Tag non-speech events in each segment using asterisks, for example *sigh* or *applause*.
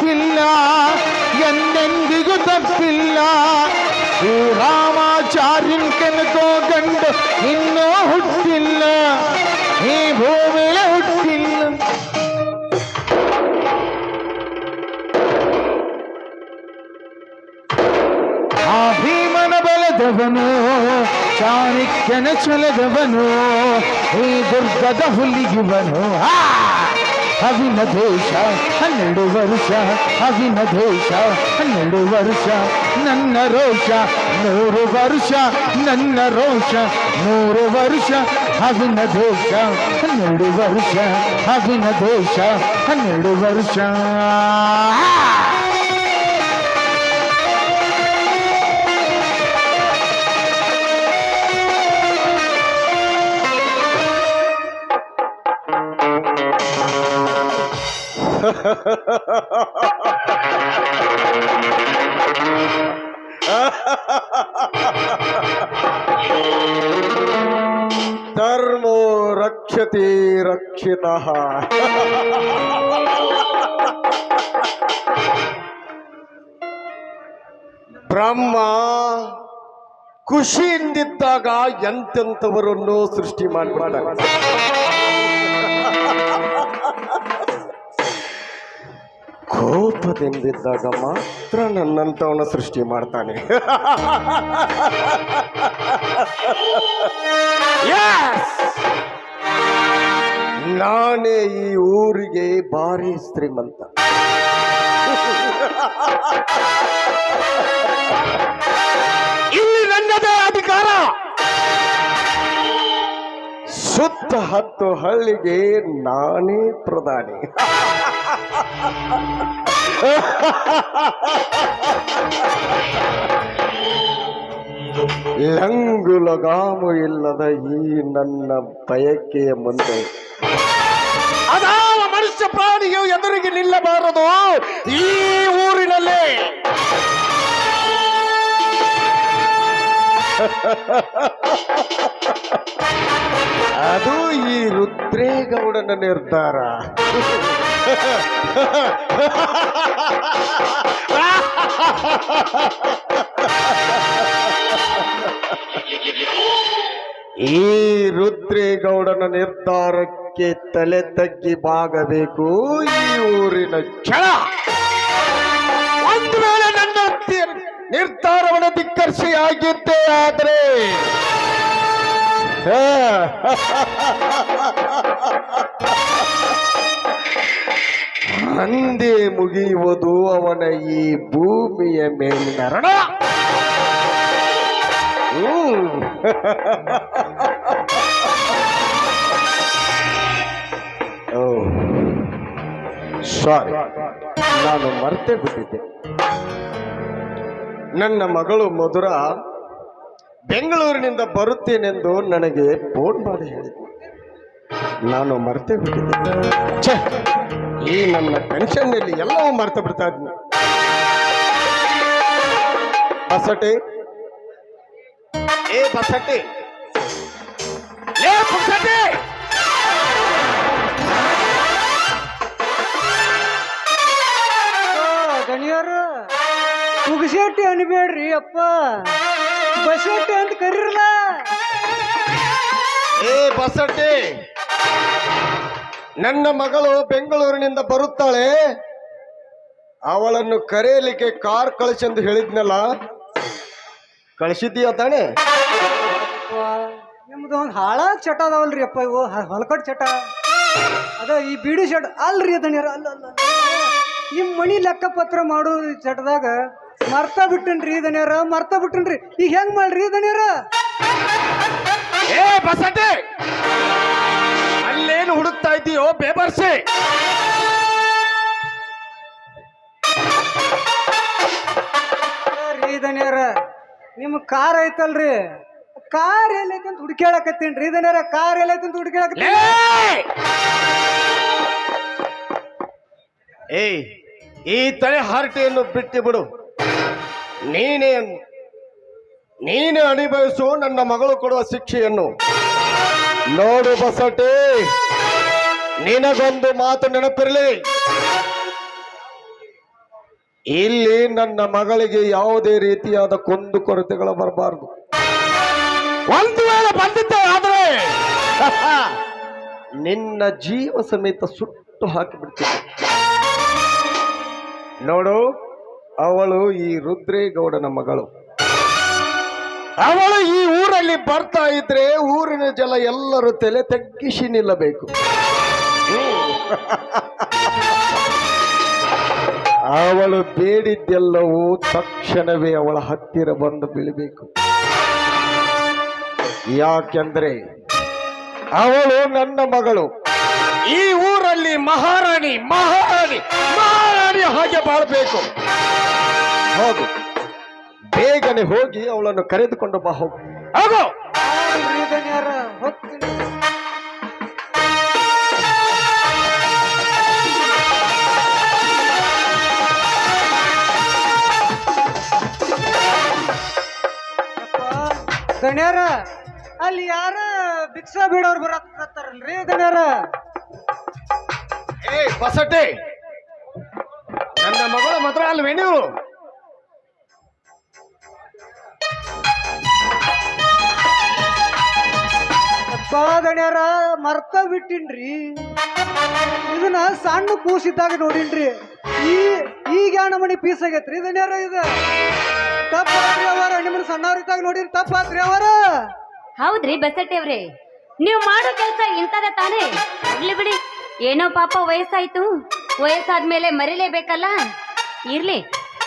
ಎಂದಿಗೂ ತಪ್ಪಿಲ್ಲ ಎಂದೆಂದಿಗೂ ತಪ್ಪಿಲ್ಲ ಈ ರಾಮಾಚಾರ್ಯನ್ ಕೆನಕೋ ಗಂಡು ಇನ್ನೂ ಹುಟ್ಟಿಲ್ಲ ಈ ಭೂಮಿಲೆ ಹುಟ್ಟಿಲ್ಲ ಆ ಭೀಮನ ಬಲದವನು ಚಾಣಕ್ಯನ ಛಲದವನು ಈ ದುರ್ಗದ ಹುಲಿಗಿವನು ಆ! ಅವಿನ ದೇಶ ಹನ್ನೆರಡು ವರ್ಷ ಅವಿನ ದೇಶ ಹನ್ನೆರಡು ವರ್ಷ ನನ್ನ ರೋಷ ನೂರು ವರ್ಷ ನನ್ನ ರೋಷ ನೂರು ವರ್ಷ ಅವಿನ ದೇಶ ಹನ್ನೆರಡು ವರ್ಷ ಅವಿನ ದೇಶ ಹನ್ನೆರಡು ವರ್ಷ *laughs* ಧರ್ಮೋ ರಕ್ಷತಿ ರಕ್ಷಿತಃ ಬ್ರಹ್ಮ ಖುಷಿಯಿಂದಿದ್ದಾಗ ಎಂತೆಂಥವರನ್ನು ಸೃಷ್ಟಿ ಮಾಡಿಬಿಡ್ತಾರೆ ಕೋಪದಿಂದಿದ್ದಾಗ ಮಾತ್ರ ನನ್ನಂಥವನ ಸೃಷ್ಟಿ ಮಾಡ್ತಾನೆ! ನಾನೇ ಈ ಊರಿಗೆ ಭಾರಿ ಶ್ರೀಮಂತ. ಇಲ್ಲಿ ನನ್ನದೇ ಅಧಿಕಾರ. ಸುತ್ತ ಹತ್ತು ಹಳ್ಳಿಗೆ ನಾನೇ ಪ್ರಧಾನಿ. *laughs* ಲಂಗು ಲಗಾಮು ಇಲ್ಲದ ಈ ನನ್ನ ಬಯಕೆಯ ಮುಂದೆ. ಅದಾವ ಮನುಷ್ಯ ಪ್ರಾಣಿಯು ಎದುರಿಗೆ ನಿಲ್ಲಬಾರದು. ಈ ಊರಿನಲ್ಲಿ. ಅದು ಈ ರುದ್ರೇಗೌಡನ ನಿರ್ಧಾರ. ಈ ರುದ್ರೇಗೌಡನ ನಿರ್ಧಾರಕ್ಕೆ ತಲೆ ತಗ್ಗಿ ಬಾಗಬೇಕು ಈ ಊರಿನ ಕ್ಷಣ ಒಂದು ವೇಳೆ ನನ್ನ ನಿರ್ಧಾರವನ್ನು ನಿರ್ಧಾರವನ್ನು ಧಿಕ್ಕರಿಸಿಯಾಗಿದ್ದೇ ಆದ್ರೆ. ಅಂದೇ ಮುಗಿಯುವುದು ಅವನ ಈ ಭೂಮಿಯ ಮೇಲಿನ ರಣ ಸಾರಿ ನಾನು ಮರ್ತೇ ಬಿಟ್ಟಿದ್ದೆ. ನನ್ನ ಮಗಳು ಮಧುರ, ಬೆಂಗಳೂರಿನಿಂದ ಬರುತ್ತೇನೆಂದು ನನಗೆ ಫೋನ್ ಮಾಡಿ ಹೇಳಿದ್ದೆ ನಾನು ಮರ್ತೇ ಬಿಟ್ಟಿದ್ದೆ. ಈ ನನ್ನ ಟೆನ್ಷನ್ನಲ್ಲಿ ಎಲ್ಲವೂ ಮರ್ತು ಬಿಡ್ತಾ ಇದ್ನ ಬಸಟೆ ಏ ಬಸಟೆ ಏ ಬಸಟೆ ಗಣಿಯರು ಉಗಸೆಟ್ಟಿ ಅನ್ಬೇಡ್ರಿ ಅಪ್ಪ. ಬಸಟ್ಟೆ ಅಂತ ಕರೀರಲ್ಲ. ಏ ಬಸಟೆ ನನ್ನ ಮಗಳು ಬೆಂಗಳೂರಿನಿಂದ ಬರುತ್ತಾಳೆ. ಅವಳನ್ನು ಕರೆಯಲಿಕ್ಕೆ ಕಾರ್ ಕಳಿಸೆಂದು ಹೇಳಿದ್ನಲ್ಲ. ಕಳಿಸಿದ್ದೀಯ ತಾನೆ? ನಿಮ್ದು ಒಂದು ಹಾಳಾದ ಚಟ ಅದಾವಲ್ರಿ ಅಪ್ಪ ಇವು ಹ- ಹೊಲಕಟ್ ಚಟ. ಅದ ಈ ಬಿಡಿ ಚಟ ಅಲ್ರಿ ಅದಣ್ಣ ಅಲ್ಲ ಅಲ್ಲ ಅಲ್ಲ. ನಿಮ್ಮ ಮಣಿ ಲೆಕ್ಕಪತ್ರ ಮಾಡೋ ಚಟದಾಗ ಮರ್ತ ಬಿಟ್ಟನ್ರಿ ದಣ್ಯರ ಮರ್ತ ಬಿಟ್ಟನ್ರಿ. ಈಗ ಹೆಂಗ್ ಮಾಡ್ರಿ ದಣ್ಯರ ಏ ಬಸಟೆ ಅಲ್ಲೇನು ಹುಡುಕ್ತಾ ಇದೀಯೋ ಬೇಬರ್ಸಿ? ನಿಮ್ ಕಾರ್ ಐತಲ್ರಿ? ಕಾರ್ ಎಲ್ಲೈತೆ ಅಂತ ಇದನ್ನ ಕಾರ್ ಎಲ್ಲ ಅಂತ ಏಯ್ ಈ ತಲೆ ಹರಟೆಯನ್ನು ಬಿಟ್ಟು ಬಿಡು. ನೀನೇ ನೀನೇ ಅನುಭವಿಸು ನನ್ನ ಮಗಳು ಕೊಡುವ ಶಿಕ್ಷೆಯನ್ನು. ನೋಡು ಬಸಟೆ ನಿನಗೊಂದು ಮಾತು ನೆನಪಿರಲಿ. ಇಲ್ಲಿ ನನ್ನ ಮಗಳಿಗೆ ಯಾವುದೇ ರೀತಿಯಾದ ಕುಂದು ಕೊರತೆಗಳು ಬರಬಾರದು. ಒಂದು ವೇಳೆ ಬಂದಿದ್ದೆ ಆದರೆ *laughs* ನಿನ್ನ ಜೀವ ಸಮೇತ ಸುಟ್ಟು ಹಾಕಿಬಿಡ್ತೀನಿ. ನೋಡು ಅವಳು ಈ ರುದ್ರೇಗೌಡನ ಮಗಳು. ಅವಳು ಈ ಊರಲ್ಲಿ ಬರ್ತಾ ಇದ್ರೆ ಊರಿನ ಜಲ ಎಲ್ಲರೂ ತಲೆ ತಗ್ಗಿಸಿ ನಿಲ್ಲಬೇಕು. *laughs* ಅವಳು ಬೇಡಿದ್ದೆಲ್ಲವೂ ತಕ್ಷಣವೇ ಅವಳ ಹತ್ತಿರ ಬಂದು ಬೀಳಬೇಕು. ಯಾಕೆಂದ್ರೆ ಅವಳು ನನ್ನ ಮಗಳು. ಈ ಊರಲ್ಲಿ ಮಹಾರಾಣಿ ಮಹಾರಾಣಿ ಮಹಾರಾಣಿ ಹಾಗೆ ಬಾಳ್ಬೇಕು. ಹೌದು. ಬೇಗನೆ ಹೋಗಿ ಅವಳನ್ನು ಕರೆದುಕೊಂಡು ಬಾ ಹೋಗು. ದಣ್ಯಾರ ಅಲ್ಲಿ ಯಾರ ಭಿಕ್ಷಾ ಬೇಡವ್ರು ಬರತ್ತಾರಲ್ರಿ ದಣ್ಯಾರ ಏ ಬಸಟೆ ನನ್ನ ಮಗಳ ಮಾತ್ರ ಅಲ್ವೇ ನೀವು? ದಣ್ಯಾರ ಮರ್ತ ಬಿಟ್ಟಿನ್ರಿ. ಇದನ್ನ ಸಣ್ಣ ಕೂಸಿದ್ದಾಗ ನೋಡಿನ್ರಿ. ಈ ಈ ಮಣಿ ಪೀಸ್ ಆಗೈತ್ರಿ ದಣ್ಯಾರ ಇದು. ತಪ್ಪಾತ್ರಿ ಅವರ ನಿಮ್ಮನ್ನ ಸಣ್ಣವ್ರಿದ್ದಾಗ ನೋಡಿರಿ ತಪ್ಪಾತ್ರಿ ಅವರ. ಹೌದ್ರಿ ಬಸಟ್ಟಿ ಅವ್ರೆ. ನೀವು ಮಾಡೋ ಕೆಲಸ ಇಂತದ ತಾನೇ. ಇರ್ಲಿ ಬಿಡಿ. ಏನೋ ಪಾಪ ವಯಸ್ಸಾಯ್ತು. ವಯಸ್ಸಾದ್ಮೇಲೆ ಮರಿಲೇಬೇಕಲ್ಲ? ಇರ್ಲಿ.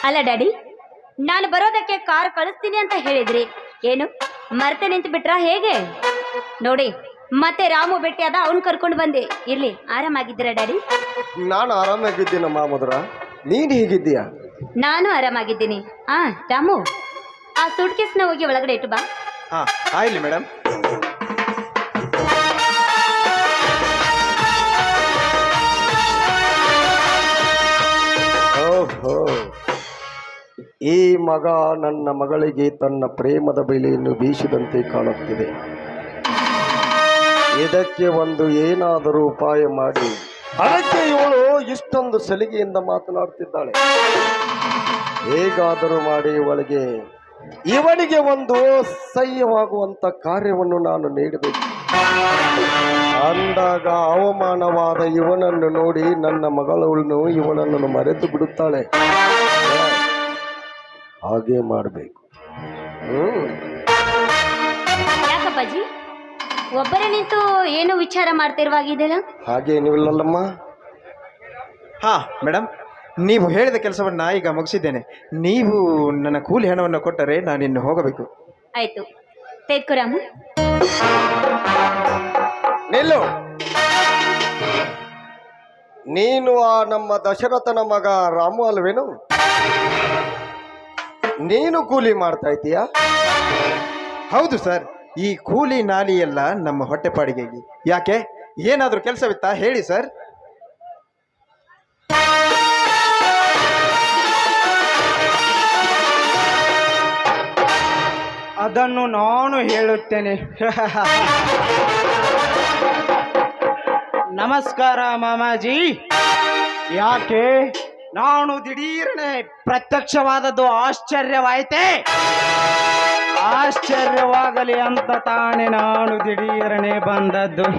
ಅಲ್ಲ ಡ್ಯಾಡಿ ನಾನು ಬರೋದಕ್ಕೆ ಕಾರ್ ಕಳಿಸ್ತೀನಿ ಅಂತ ಹೇಳಿದ್ರಿ. ಏನು? ಮರ್ತೆ ನಿಂತು ಬಿಟ್ರಾ ಹೇಗೆ? ನೋಡಿ ಮತ್ತೆ ರಾಮು ಭೇಟಿಯಾದ ಅವ್ನ್ ಕರ್ಕೊಂಡು ಬಂದೆ. ಇರ್ಲಿ ಆರಾಮಾಗಿದ್ದೀರಾ ಡ್ಯಾಡಿ? ನಾನು ಆರಾಮಾಗಿದ್ದೀನ ಮಾಮುದ್ರ ನೀನು ಹೇಗಿದ್ದೀಯ? ನಾನು ಆರಾಮಾಗಿದ್ದೀನಿ. ಆ ರಾಮು ಆ ಸೂಟ್ ಕೇಸ್ನ ಹೋಗಿ ಒಳಗಡೆ ಇಟ್ಟು ಬಾ. ಹಾ ಆಯ್ಲಿ ಮೇಡಮ್ ಓಹೋ. ಈ ಮಗ ನನ್ನ ಮಗಳಿಗೆ ತನ್ನ ಪ್ರೇಮದ ಬೆಲೆಯನ್ನು ಬೀಸಿದಂತೆ ಕಾಣುತ್ತಿದೆ. ಇದಕ್ಕೆ ಒಂದು ಏನಾದರೂ ಉಪಾಯ ಮಾಡಿ. ಅದಕ್ಕೆ ಇವಳು ಇಷ್ಟೊಂದು ಸಲಿಗೆಯಿಂದ ಮಾತನಾಡ್ತಿದ್ದಾಳೆ. ಹೇಗಾದರೂ ಮಾಡಿ ಒಳಗೆ ಇವನಿಗೆ ಒಂದು ಸಹ್ಯವಾಗುವಂತ ಕಾರ್ಯವನ್ನು ನಾನು ನೀಡಬೇಕು. ಅಂದಾಗ ಅವಮಾನವಾದ ಇವನನ್ನು ನೋಡಿ ನನ್ನ ಮಗಳನ್ನು ಇವನನ್ನು ಮರೆತು ಬಿಡುತ್ತಾಳೆ. ಹಾಗೆ ಮಾಡಬೇಕು. ಒಬ್ಬರೇ ನಿಂತು ಏನು ವಿಚಾರ ಮಾಡ್ತಿರುವಾಗಿದೆಯಲ್ಲ ಹಾಗೇನಿಲ್ಲಲ್ಲಮ್ಮ ಹಾ ಮೇಡಮ್ ನೀವು ಹೇಳಿದ ಕೆಲಸವನ್ನು ಈಗ ಮುಗಿಸಿದ್ದೇನೆ. ನೀವು ನನ್ನ ಕೂಲಿ ಹಣವನ್ನು ಕೊಟ್ಟರೆ ನಾನು ಇನ್ನು ಹೋಗಬೇಕು. ಆಯ್ತು. ತೆಗೆದುಕೋ ರಾಮು. ನಿಲ್ಲು. ನೀನು ಆ ನಮ್ಮ ದಶರಥನ ಮಗ ರಾಮು ಅಲ್ವೇನು? ನೀನು ಕೂಲಿ ಮಾಡ್ತಾ ಇದ್ದೀಯಾ? ಹೌದು ಸರ್. ಈ ಕೂಲಿ ನಾಲಿ ಎಲ್ಲ ನಮ್ಮ ಹೊಟ್ಟೆಪಾಡಿಗೆ ಯಾಕೆ? ಏನಾದರೂ ಕೆಲಸವಿತ್ತಾ? ಹೇಳಿ ಸರ್. ಅದನ್ನು ನಾನು ಹೇಳುತ್ತೇನೆ. ನಮಸ್ಕಾರ ಮಾಮಾಜಿ. ಯಾಕೆ? ನಾನು ದಿಢೀರನೆ ಪ್ರತ್ಯಕ್ಷವಾದದ್ದು ಆಶ್ಚರ್ಯವಾಯಿತೆ. ಆಶ್ಚರ್ಯವಾಗಲಿ ಅಂತ ತಾನೇ ನಾನು ದಿಢೀರನೆ ಬಂದದ್ದು.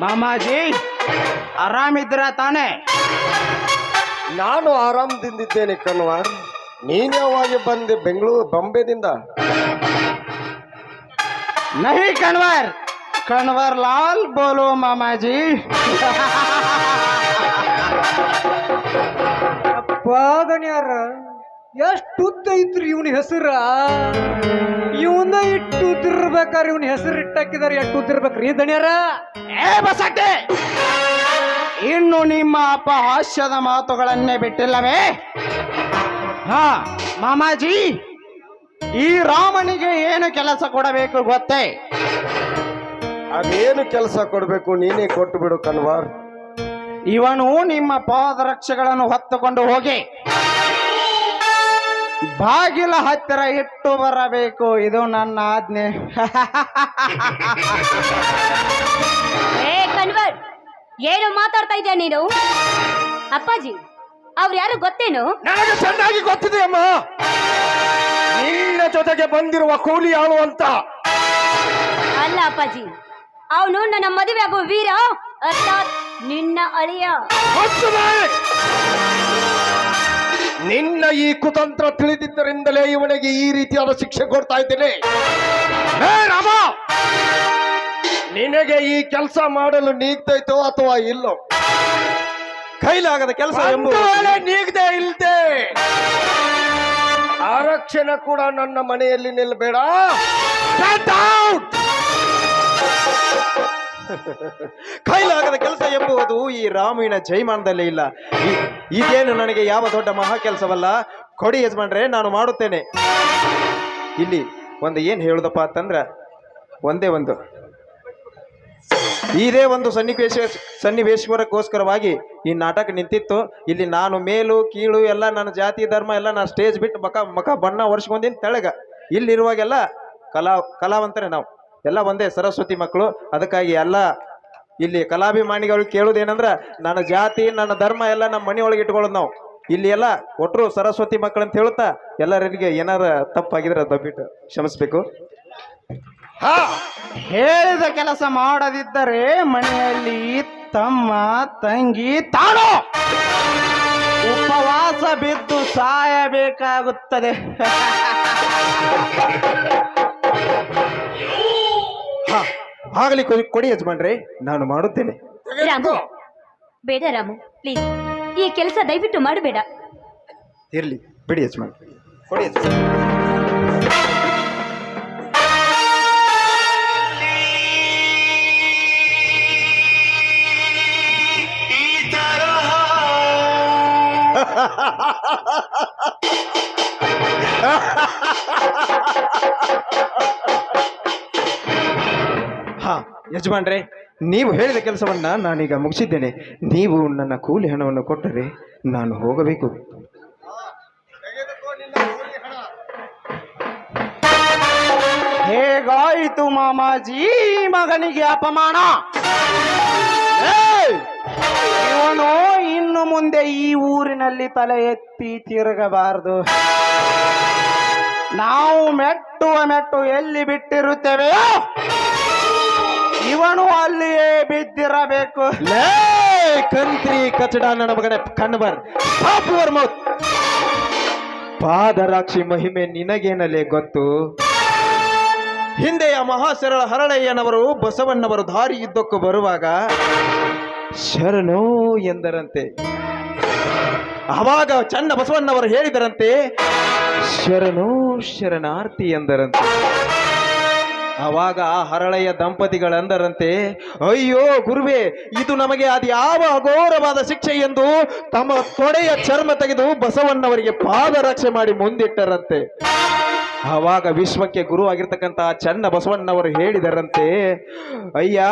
ಮಾಮಾಜಿ ಆರಾಮಿದ್ರ ತಾನೇ? ನಾನು ಆರಾಮದಿಂದಿದ್ದೇನೆ ಕಣ್ವಾರ್ ನೀನ್ ಯಾವಾಗ ಬಂದೆ ಬೆಂಗಳೂರು ಬಾಂಬೆದಿಂದ? ನಹಿ ಕಣ್ವರ್. ಕಣ್ವರ್ ಲಾಲ್ ಬೋಲೋ ಮಾಮಾಜಿ. ಪಾಗಣ್ಯಾರ ಎಷ್ಟು ಉದ್ದ ಐತ್ರಿ ಇವನ ಹೆಸರ? ಇವನ ಇಟ್ಟು ಉದ್ದಿರ್ಬೇಕಾರ ಇವನ ಹೆಸರು ಇಟ್ಟಾಕಿದಾರೆ ಎಷ್ಟು ಉದ್ದಿರ್ಬೇಕ್ರಿ ದಣ್ಯಾರ ಏ ಬಸಕ್ಕೆ ಇನ್ನು ನಿಮ್ಮ ಅಪಹಾಸ್ಯದ ಮಾತುಗಳನ್ನೇ ಬಿಟ್ಟಿಲ್ಲವೇ? ಹಾ ಮಾಮಾಜಿ ಈ ರಾಮನಿಗೆ ಏನು ಕೆಲಸ ಕೊಡಬೇಕು ಗೊತ್ತೇ? ಅದೇನು ಕೆಲಸ ಕೊಡಬೇಕು ನೀನೇ ಕೊಟ್ಟು ಬಿಡು ಕನ್ವಾರ್ ಇವನು ನಿಮ್ಮ ಪಾದರಕ್ಷೆಗಳನ್ನು ಹೊತ್ತುಕೊಂಡು ಹೋಗಿ ಬಾಗಿಲ ಹತ್ತಿರ ಇಟ್ಟು ಬರಬೇಕು ಇದು ನನ್ನ ಆಜ್ಞೆ. ಏ ಕನ್ವರ್ ಏನು ಮಾತಾಡ್ತಾ ಇದ್ದೀಯ ನೀನು? ಅಪ್ಪಾಜಿ ಅವ್ರು ಯಾರು ಗೊತ್ತೇನು? ನನಗೆ ಚೆನ್ನಾಗಿ ಗೊತ್ತಿದೆ ಅಮ್ಮ. ನಿನ್ನ ಜೊತೆಗೆ ಬಂದಿರುವ ಕೂಲಿ ಆಳು ಅಂತ? ಅಲ್ಲ ಅಪ್ಪಾಜಿ ಅವನು ನನ್ನ ಮದುವೆ ಆಗುವ ವೀರ ಅರ್ಥಾತ್ ನಿನ್ನ ಅಳಿಯ! ನಿನ್ನ ಈ ಕುತಂತ್ರ ತಿಳಿದಿದ್ದರಿಂದಲೇ ಇವನಿಗೆ ಈ ರೀತಿಯಾದ ಶಿಕ್ಷೆ ಕೊಡ್ತಾ ಇದ್ದೇನೆ. ಹೇ ರಾಮ! ನಿನಗೆ ಈ ಕೆಲಸ ಮಾಡಲು ನೀಗ್ತೈತೋ ಅಥವಾ ಇಲ್ಲೋ? ಕೈಲಾಗದ ಕೆಲಸ ನೀಗದೆ ಇಲ್ದೆ. ಆರಕ್ಷಣೆ ಕೂಡ ನನ್ನ ಮನೆಯಲ್ಲಿ ನಿಲ್ಲಬೇಡ! ಕೈಲಾಗದ ಕೆಲಸ ಎಂಬುವುದು ಈ ರಾಮೀಣ ಜೈಮಾನದಲ್ಲಿ ಇಲ್ಲ. ಈಗೇನು ಇದೇನು ನನಗೆ ಯಾವ ದೊಡ್ಡ ಮಹಾ ಕೆಲಸವಲ್ಲ? ಕೊಡಿ ಯಜಮಾನ್ರೆ ನಾನು ಮಾಡುತ್ತೇನೆ. ಇಲ್ಲಿ ಒಂದು ಏನು ಹೇಳುದಪ್ಪ ಅಂತಂದ್ರ ಒಂದೇ ಒಂದು. ಇದೇ ಒಂದು ಸನ್ನಿವೇಶ ಸನ್ನಿವೇಶ್ವರಕ್ಕೋಸ್ಕರವಾಗಿ ಈ ನಾಟಕ ನಿಂತಿತ್ತು. ಇಲ್ಲಿ ನಾನು ಮೇಲು, ಕೀಳು, ಎಲ್ಲ ನನ್ನ ಜಾತಿ, ಧರ್ಮ, ಎಲ್ಲ ನಾನು ಸ್ಟೇಜ್ ಬಿಟ್ಟು ಮಕ ಮಕ ಬಣ್ಣ ವರ್ಷಗೊಂದಿನ ತೆಳಗ. ಇಲ್ಲಿರುವಾಗೆಲ್ಲ ಕಲಾ, ಕಲಾವಂತರೇ ನಾವು. ಎಲ್ಲ ಒಂದೇ ಸರಸ್ವತಿ ಮಕ್ಕಳು. ಅದಕ್ಕಾಗಿ ಎಲ್ಲ ಇಲ್ಲಿ ಕಲಾಭಿಮಾನಿಗಳು ಕೇಳೋದೇನಂದ್ರ ನನ್ನ ಜಾತಿ, ನನ್ನ ಧರ್ಮ ಎಲ್ಲ ನಮ್ಮ ಮನೆಯೊಳಗೆ ಇಟ್ಕೊಳ್ಳೋದು ನಾವು. ಇಲ್ಲಿ ಎಲ್ಲ ಒಟ್ಟರು ಸರಸ್ವತಿ ಮಕ್ಕಳಂತ ಹೇಳುತ್ತಾ ಎಲ್ಲರಿಗೆ ಏನಾರ ತಪ್ಪಾಗಿದ್ರೆ ದಬ್ಬಿಟ್ಟು ಕ್ಷಮಿಸ್ಬೇಕು. ಹೇಳಿದ ಕೆಲಸ ಮಾಡದಿದ್ದರೆ ಮನೆಯಲ್ಲಿ ತಮ್ಮ ತಂಗಿ ತಾನು ಉಪವಾಸ ಬಿದ್ದು ಸಾಯಬೇಕಾಗುತ್ತದೆ. ಹಾ, ಆಗಲಿ ಕೊಡಿ- ಕೊಡಿ ಯಜಮಾನ್ರೆ ನಾನು ಮಾಡುತ್ತೇನೆ. ರಾಮು ಬೇಡ ರಾಮು ಪ್ಲೀಸ್ ಈ ಕೆಲಸ ದಯವಿಟ್ಟು ಮಾಡಬೇಡ. ಇರಲಿ ಬಿಡಿ ಯಜಮಾನ್ ಕೊಡಿ ಯಜಮಾನ್ ಹಾ, ಯಜಮಾನ್ರೆ, ನೀವು ಹೇಳಿದ ಕೆಲಸವನ್ನ ನಾನೀಗ ಮುಗಿಸಿದ್ದೇನೆ. ನೀವು ನನ್ನ ಕೂಲಿ ಹಣವನ್ನು ಕೊಟ್ಟರೆ ನಾನು ಹೋಗಬೇಕು. ಹೇಗಾಯಿತು ಮಾಮಾಜಿ? ಮಗನಿಗೆ ಅಪಮಾನ! ಇವನು ಇನ್ನು ಮುಂದೆ ಈ ಊರಿನಲ್ಲಿ ತಲೆ ಎತ್ತಿ ತಿರುಗಬಾರದು. ನಾವು ಮೆಟ್ಟುವ ಮೆಟ್ಟು ಎಲ್ಲಿ ಬಿಟ್ಟಿರುತ್ತೇವೆಯೋ ಇವನು ಅಲ್ಲಿಯೇ ಬಿದ್ದಿರಬೇಕು. ಲೇ, ಕಂತ್ರಿ ಕಚಡ ನನ್ನ ಮಗನೇ ಕಣ್ಬರ್ ಪಾದರಾಕ್ಷಿ ಮಹಿಮೆ ನಿನಗೇನಲೇ ಗೊತ್ತು? ಹಿಂದೆಯ ಮಹಾಸರಳ ಹರಳಯ್ಯನವರು ಬಸವಣ್ಣವರು ದಾರಿ ಇದ್ದಕ್ಕೂ ಬರುವಾಗ ಶರಣೋ ಎಂದರಂತೆ. ಆವಾಗ ಚನ್ನ ಬಸವಣ್ಣವರು ಹೇಳಿದರಂತೆ, ಶರಣೋ ಶರಣಾರ್ಥಿ ಎಂದರಂತೆ. ಆವಾಗ ಆ ಹರಳೆಯ ದಂಪತಿಗಳಂದರಂತೆ ಅಯ್ಯೋ ಗುರುವೇ, ಇದು ನಮಗೆ ಅದು ಯಾವ ಅಘೋರವಾದ ಶಿಕ್ಷೆ ಎಂದು ತಮ್ಮ ತೊಡೆಯ ಚರ್ಮ ತೆಗೆದು ಬಸವಣ್ಣವರಿಗೆ ಪಾದರಕ್ಷೆ ಮಾಡಿ ಮುಂದಿಟ್ಟರಂತೆ. ಆವಾಗ ವಿಶ್ವಕ್ಕೆ ಗುರು ಆಗಿರ್ತಕ್ಕಂತಹ ಚನ್ನ ಬಸವಣ್ಣವರು ಹೇಳಿದರಂತೆ, ಅಯ್ಯ,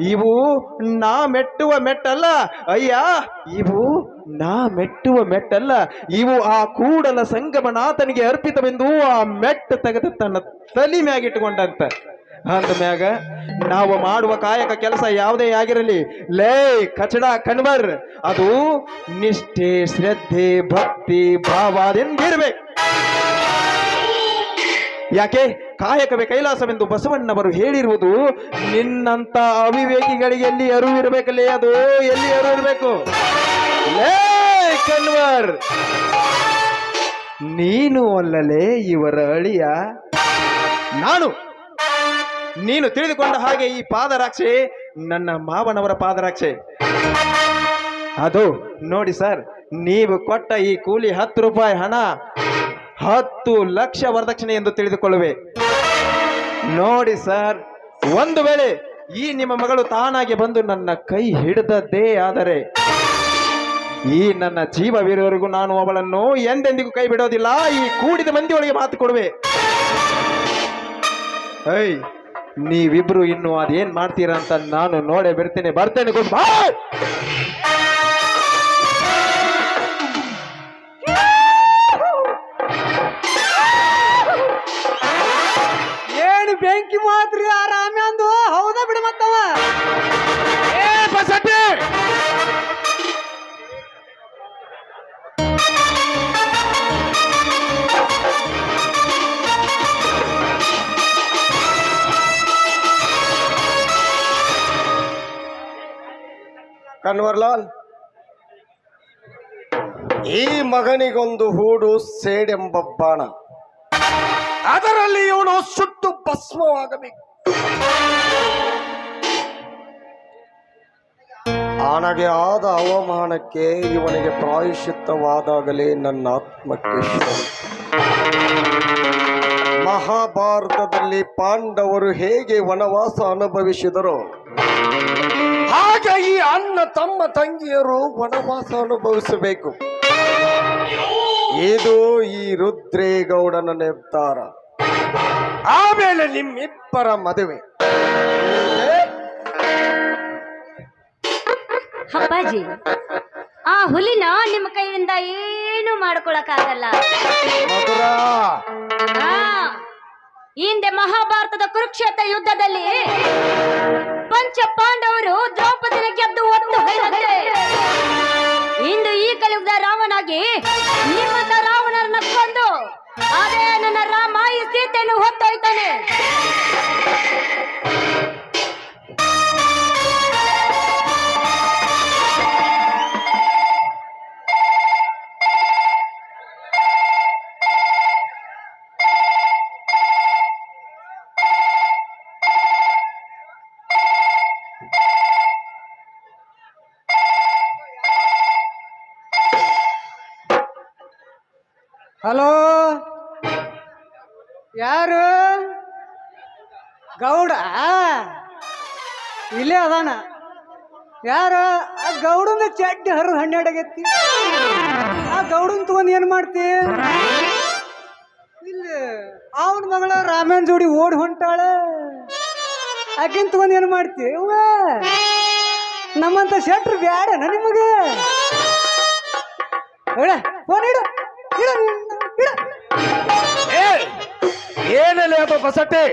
ಇವು ನಾ ಮೆಟ್ಟುವ ಮೆಟ್ಟಲ್ಲ, ಅಯ್ಯ, ಇವು ನಾ ಮೆಟ್ಟುವ ಮೆಟ್ಟಲ್ಲ, ಇವು ಆ ಕೂಡಲ ಸಂಗಮನಾಥನಿಗೆ ಅರ್ಪಿತವೆಂದು ಆ ಮೆಟ್ಟ ತೆಗೆದು ತನ್ನ ತಲೆ ಮ್ಯಾಗಿಟ್ಟುಕೊಂಡಂತ ಅಂದ ಮ್ಯಾಗ, ನಾವು ಮಾಡುವ ಕಾಯಕ ಕೆಲಸ ಯಾವುದೇ ಆಗಿರಲಿ, ಲೇ, ಕಚಡ, ಕಣ್ವರ್, ಅದು ನಿಷ್ಠೆ, ಶ್ರದ್ಧೆ, ಭಕ್ತಿ ಭಾವದಿಂದಿರ್ಬೇಕು ಯಾಕೆ? ಕಾಯಕವೇ ಕೈಲಾಸವೆಂದು ಬಸವಣ್ಣವರು ಹೇಳಿರುವುದು ನಿನ್ನಂತ ಅವಿವೇಕಿಗಳಿಗೆ ಎಲ್ಲಿ ಅರಿವಿರಬೇಕಲ್ಲೇ ಅದು? ಎಲ್ಲಿ ಅರಿವು ಇರಬೇಕು? ನೀನು ಅಲ್ಲಲೇ ಇವರ ಅಳಿಯ. ನಾನು! ನೀನು ತಿಳಿದುಕೊಂಡ ಹಾಗೆ ಈ ಪಾದರಾಕ್ಷೆ ನನ್ನ ಮಾವನವರ ಪಾದರಾಕ್ಷೆ. ಅದು ನೋಡಿ ಸರ್, ನೀವು ಕೊಟ್ಟ ಈ ಕೂಲಿ ಹತ್ತು ರೂಪಾಯಿ ಹಣ ಹತ್ತು ಲಕ್ಷ ವರದಕ್ಷಿಣೆ ಎಂದು ತಿಳಿದುಕೊಳ್ಳುವೆ. ನೋಡಿ ಸರ್, ಒಂದು ವೇಳೆ ಈ ನಿಮ್ಮ ಮಗಳು ತಾನಾಗಿ ಬಂದು ನನ್ನ ಕೈ ಹಿಡಿದದ್ದೇ ಆದರೆ, ಈ ನನ್ನ ಜೀವವಿರುವವರೆಗೂ ನಾನು ಅವಳನ್ನು ಎಂದೆಂದಿಗೂ ಕೈ ಬಿಡೋದಿಲ್ಲ. ಈ ಕೂಡಿದ ಮಂದಿಯೊಳಗೆ ಮಾತು ಕೊಡುವೆ. ಐ ನೀವಿಬ್ರು ಇನ್ನು ಅದೇನ್ ಮಾಡ್ತೀರಾ ಅಂತ ನಾನು ನೋಡೇ ಬಿಡ್ತೇನೆ. ಬರ್ತೇನೆ, ಗುಡ್ ಬಾಯ್ ಕನ್ವರ್ಲಾಲ್ ಈ ಮಗನಿಗೊಂದು ಹೂಡು ಸೇಡೆಂಬ ಬಾಣ. ಅದರಲ್ಲಿ ಇವನು ಸುಟ್ಟು ಭಸ್ಮವಾಗಬೇಕು. ಆನಗೆ ಆದ ಅವಮಾನಕ್ಕೆ ಇವನಿಗೆ ಪ್ರಾಯಶಿತ್ತವಾದಾಗಲೇ ನನ್ನ ಆತ್ಮಕ್ಕೆ ಮಹಾಭಾರತದಲ್ಲಿ ಪಾಂಡವರು ಹೇಗೆ ವನವಾಸ ಅನುಭವಿಸಿದರೋ ಈ ಅಣ್ಣ ತಮ್ಮ ತಂಗಿಯರು ವನವಾಸ ಅನುಭವಿಸಬೇಕು. ಇದು ಈ ರುದ್ರೇಗೌಡನ ನಿರ್ಧಾರ. ಆಮೇಲೆ ನಿಮ್ಮಿಬ್ಬರ ಮದುವೆ. ಅಪ್ಪಾಜಿ ಆ ಹುಲಿನ ನಿಮ್ಮ ಕೈಯಿಂದ ಏನು ಮಾಡ್ಕೊಳಕ್ಕಾಗಲ್ಲ. ಮಧುರ. ಹಿಂದೆ ಮಹಾಭಾರತದ ಕುರುಕ್ಷೇತ್ರ ಯುದ್ಧದಲ್ಲಿ ಪಂಚ ಪಾಂಡವರು ದ್ರೌಪದಿನ ಗೆದ್ದು ಒಂದು ಹೊಯ್ದಂತೆ ಇಂದು ಈ ಕಲಿಯುಗದ ರಾಮನಾಗಿ ನಿಮ್ಮಂತ ರಾವಣರನ್ನ ಕೊಂದು ಅದೇ ನನ್ನ ರಾಮ ಈ ಸೀತೆಯನ್ನು ಹೊತ್ತೊಯ್ತಾನೆ. ಯಾರು? ಗೌಡ. ಇಲ್ಲೇ ಅದಾನ. ಯಾರು? ಆ ಗೌಡನ ಚಡ್ಡಿ ಹರಿದು ಹನ್ನೆರಡಾಗೈತಿ ಆ ಗೌಡನ್ ತಗೊಂಡು ಏನ್ ಮಾಡ್ತಿ? ಇಲ್ಲ ಅವನ ಮಗಳ ರಾಮನ್ ಜೋಡಿ ಓಡಿ ಹೊಂಟಾಳ. ಆಕಿನ್ ತಗೊಂಡು ಏನ್ ಮಾಡ್ತಿ? ನಮ್ಮಂತ ಶೆಟ್ರು ಬ್ಯಾಡನ ನಿಮಗೆ? ಹೇಳ, ಫೋನ್ ಇಡು ಇಡು. ಏನಲ್ಲಿ ಅಪ್ಪ ಬಸಟ್ಟೆ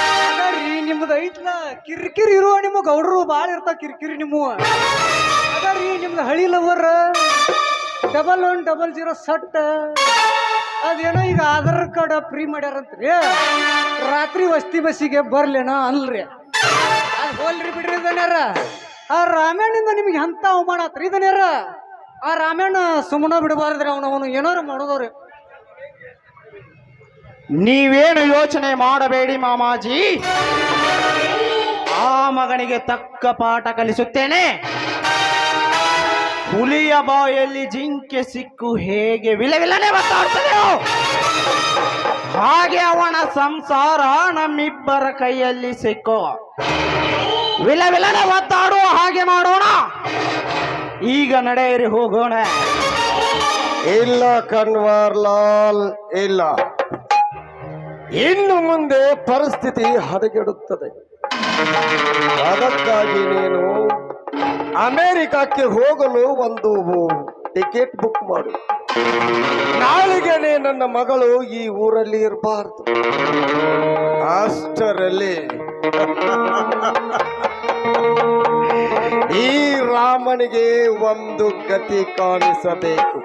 ಅದಾರಿ ನಿಮ್ದು ಐತ್ಲ? ಕಿರಿಕಿರಿ ಇರುವ ನಿಮ್ಮ ಗೌಡರು ಭಾಳ ಇರ್ತಾವ ಕಿರಿಕಿರಿ ನಿಮ್ಮ ಅದರಿ ನಿಮ್ದು ಹಳಿ ಲವರ್ ಡಬಲ್ ಒನ್ ಡಬಲ್ ಜೀರೋ ಸಟ್. ಅದೇನೋ ಈಗ ಆಧಾರ್ ಕಾರ್ಡ್ ಫ್ರೀ ಮಾಡ್ಯಾರಂತ್ರಿ. ರಾತ್ರಿ ವಸ್ತಿ ಬಸ್ಸಿಗೆ ಬರ್ಲೇನ ಅಲ್ರಿ ಅದ್ ಹೋಲ್ರಿ ಬಿಡ್ರಿ ಇದನ್ಯಾರ ಆ ರಾಮಾಯಣಿಂದ ನಿಮ್ಗೆ ಎಂತ ಅವಮಾನ ಆತ್ರಿ ಇದನ್ಯಾರ ಆ, ರಾಮಾಯಣ ಸುಮ್ಮನ ಬಿಡಬಾರ್ದ್ರಿ ಅವನು ಅವನು ಏನಾರು ಮಾಡೋದವ್ರಿ. ನೀವೇನು ಯೋಚನೆ ಮಾಡಬೇಡಿ ಮಾಮಾಜಿ. ಆ ಮಗನಿಗೆ ತಕ್ಕ ಪಾಠ ಕಲಿಸುತ್ತೇನೆ. ಹುಲಿಯ ಬಾಯಲ್ಲಿ ಜಿಂಕೆ ಸಿಕ್ಕು ಹೇಗೆ ವಿಲವಿಲನೆ ಮಾತಾಡ್ತದೆಯೋ? ಹಾಗೆ ಅವನ ಸಂಸಾರ ನಮ್ಮಿಬ್ಬರ ಕೈಯಲ್ಲಿ ಸಿಕ್ಕೋ. ವಿಲವಿಲನೆ ಒತ್ತಾಡುವ ಹಾಗೆ ಮಾಡೋಣ. ಈಗ ನಡೆಯಿರಿ ಹೋಗೋಣ. ಇಲ್ಲ ಕನ್ವರ್ಲಾಲ್ ಇಲ್ಲ. ಇನ್ನು ಮುಂದೆ ಪರಿಸ್ಥಿತಿ ಹದಗೆಡುತ್ತದೆ. ಅದಕ್ಕಾಗಿ ನೀನು ಅಮೆರಿಕಕ್ಕೆ ಹೋಗಲು ಒಂದು ಟಿಕೆಟ್ ಬುಕ್ ಮಾಡು. ನಾಳೆಗೆನೆ ನನ್ನ ಮಗಳು ಈ ಊರಲ್ಲಿ ಇರಬಾರ್ದು. ಅಷ್ಟರಲ್ಲಿ ಈ ರಾಮನಿಗೆ ಒಂದು ಗತಿ ಕಾಣಿಸಬೇಕು.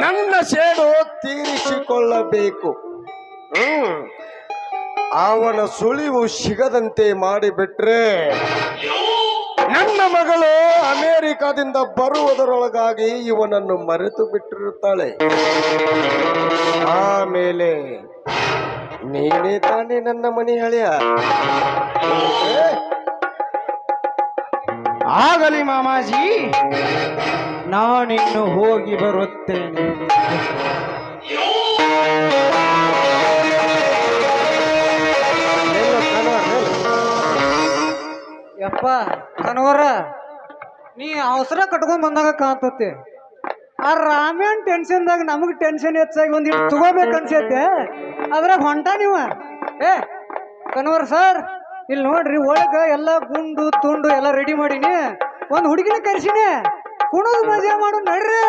ನನ್ನ ಶೇಡು ತೀರಿಸಿಕೊಳ್ಳಬೇಕು. ಅವನ ಸುಳಿವು ಸಿಗದಂತೆ ಮಾಡಿಬಿಟ್ರೆ ನನ್ನ ಮಗಳು ಅಮೇರಿಕಾದಿಂದ ಬರುವುದರೊಳಗಾಗಿ ಇವನನ್ನು ಮರೆತು ಬಿಟ್ಟಿರುತ್ತಾಳೆ. ಆಮೇಲೆ ನೀನೇ ತಾನೇ ನನ್ನ ಮನೆ ಹಳೆಯ. ಆಗಲಿ ಮಾಮಾಜಿ, ನಾನಿನ್ನು ಹೋಗಿ ಬರುತ್ತೇನೆ. ಯಪ್ಪ ಕನವರ ನೀ ಅವಸರ ಕಟ್ಕೊಂಡ್ ಬಂದಾಗ ಕಾಣ್ತತಿ. ಆ ರಾಮ್ಯಾನ್ ಟೆನ್ಷನ್ದಾಗ ನಮಗೆ ಟೆನ್ಷನ್ ಹೆಚ್ಚಾಗಿ ಒಂದ್ ಇಟ್ಟು ತಗೋಬೇಕು ಅನ್ಸೈತೆ. ಅದ್ರಾಗ ಹೊಂಟ ನೀವ? ಏ ಕನವರ್ ಸರ್ ಇಲ್ಲಿ ನೋಡ್ರಿ ಒಳಗ ಎಲ್ಲ ಗುಂಡು, ತುಂಡು ಎಲ್ಲ ರೆಡಿ ಮಾಡೀನಿ. ಒಂದ್ ಹುಡುಗಿನ ಕರ್ಸಿನಿ. ಕುಣದು ಮಜಾ ಮಾಡು ನಡ್ರಿ.